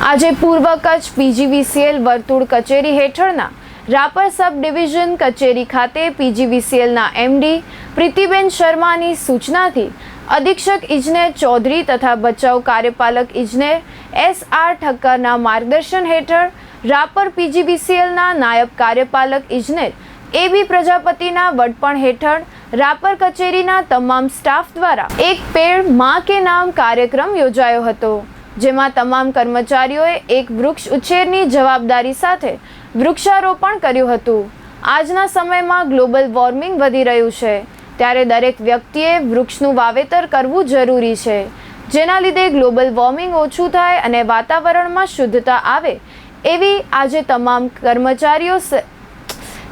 આજે પૂર્વ કચ્છ પીજીવીસીએલ વર્તુળ કચેરી હેઠળના રાપર સબ ડિવિઝન કચેરી ખાતે પીજીવીસીએલના એમડી પ્રીતિબેન શર્માની સૂચનાથી અધિક્ષક ઇજનેર ચૌધરી તથા બચાવ કાર્યપાલક ઇજનેર એસ આર ઠક્કરના માર્ગદર્શન હેઠળ રાપર પીજીવીસીએલના નાયબ કાર્યપાલક ઇજનેર એ બી પ્રજાપતિના વડપણ હેઠળ રાપર કચેરીના તમામ સ્ટાફ દ્વારા એક પેડમાં કે નામ કાર્યક્રમ યોજાયો હતો. જેમાં તમામ કર્મચારીઓએ એક વૃક્ષ ઉછેરની જવાબદારી સાથે વૃક્ષારોપણ કર્યું હતું. આજના સમયમાં ગ્લોબલ વોર્મિંગ વધી રહ્યું છે. ત્યારે દરેક વ્યક્તિએ વૃક્ષનું વાવેતર કરવું જરૂરી છે. જેના લીધે ગ્લોબલ વોર્મિંગ ઓછું થાય અને વાતાવરણમાં શુદ્ધતા આવે, એવી આજે તમામ કર્મચારીઓ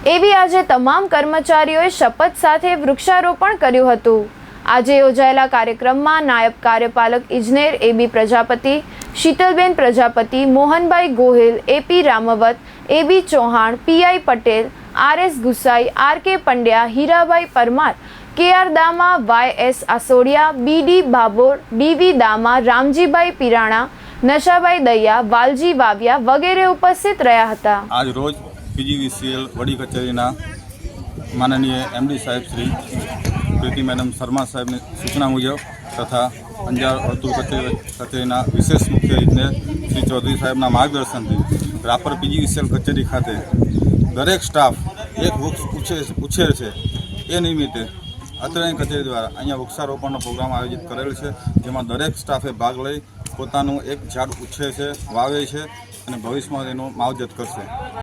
એવી આજે તમામ કર્મચારીઓએ શપથ સાથે વૃક્ષારોપણ કર્યું હતું. આજે યોજાયેલા કાર્યક્રમમાં નાયબ કાર્યપાલક ઇજનેર A B Prajapati, Shitalben Prajapati, Mohanbhai Gohil, A P Ramavat, A B Chauhan P I Patel, R S Gusai, R K Pandya Hirabhai Parmar, K R Dama, Y S Asodiya B D Babor D V Dama, Ramjibhai Pirana, Nashabhai Daiya, Valji Vavya વગેરે ઉપસ્થિત રહ્યા હતા. આજ રોજ PGVCL વડી કચેરીના માનનીય MD સાહેબ શ્રી પ્રીતિ મેડમ શર્મા સાહેબની સૂચના મુજબ તથા અંજાર કચેરી કચેરીના વિશેષ મુખ્ય ઇજનેર શ્રી ચૌધરી સાહેબના માર્ગદર્શનથી રાપર પીજીવીસીએલ કચેરી ખાતે દરેક સ્ટાફ એક વૃક્ષ ઉછેર ઉછેર છે એ નિમિત્તે અત્રેની કચેરી દ્વારા અહીંયા વૃક્ષારોપણનો પ્રોગ્રામ આયોજિત કરેલ છે, જેમાં દરેક સ્ટાફે ભાગ લઈ પોતાનું એક ઝાડ ઉછેર છે, વાવે છે અને ભવિષ્યમાં તેનું માવજત કરશે.